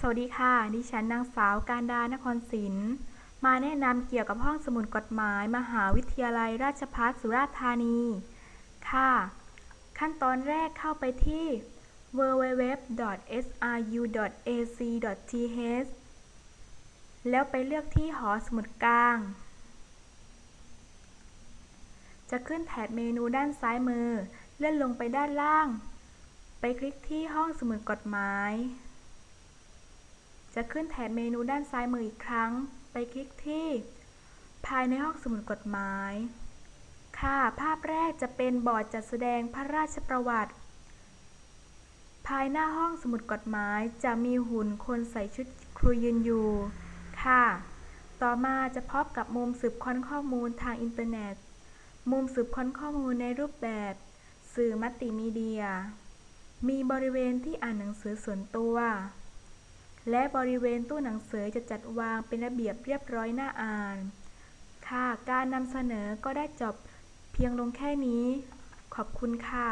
สวัสดีค่ะ ดิฉันนางสาวการดานครศิลป์ มาแนะนำเกี่ยวกับห้องสมุดกฎหมาย มหาวิทยาลัยราชภัฏสุราษฎร์ธานี ค่ะ ขั้นตอนแรกเข้าไปที่ www.sru.ac.th แล้วไปเลือกที่หอสมุดกลาง จะขึ้นแถบเมนูด้านซ้ายมือ เลื่อนลงไปด้านล่าง ไปคลิกที่ห้องสมุดกฎหมาย จะขึ้นแถบเมนูด้านซ้ายมืออีกครั้ง ไปคลิกที่ ภายในห้องสมุดกฎหมาย ค่ะ ภาพแรกจะเป็นบอร์ดจัดแสดงพระราชประวัติ ภายหน้าห้องสมุดกฎหมายจะมีหุ่นคนใส่ชุดครูยืนอยู่ ค่ะ ต่อมาจะพบกับมุมสืบค้นข้อมูลทางอินเทอร์เน็ต มุมสืบค้นข้อมูลในรูปแบบ สื่อมัลติมีเดีย มีบริเวณที่อ่านหนังสือส่วนตัว และบริเวณตู้หนังสือจะจัดวางเป็นระเบียบเรียบร้อยน่าอ่าน ค่ะ การนำเสนอก็ได้จบเพียงลงแค่นี้ ขอบคุณค่ะ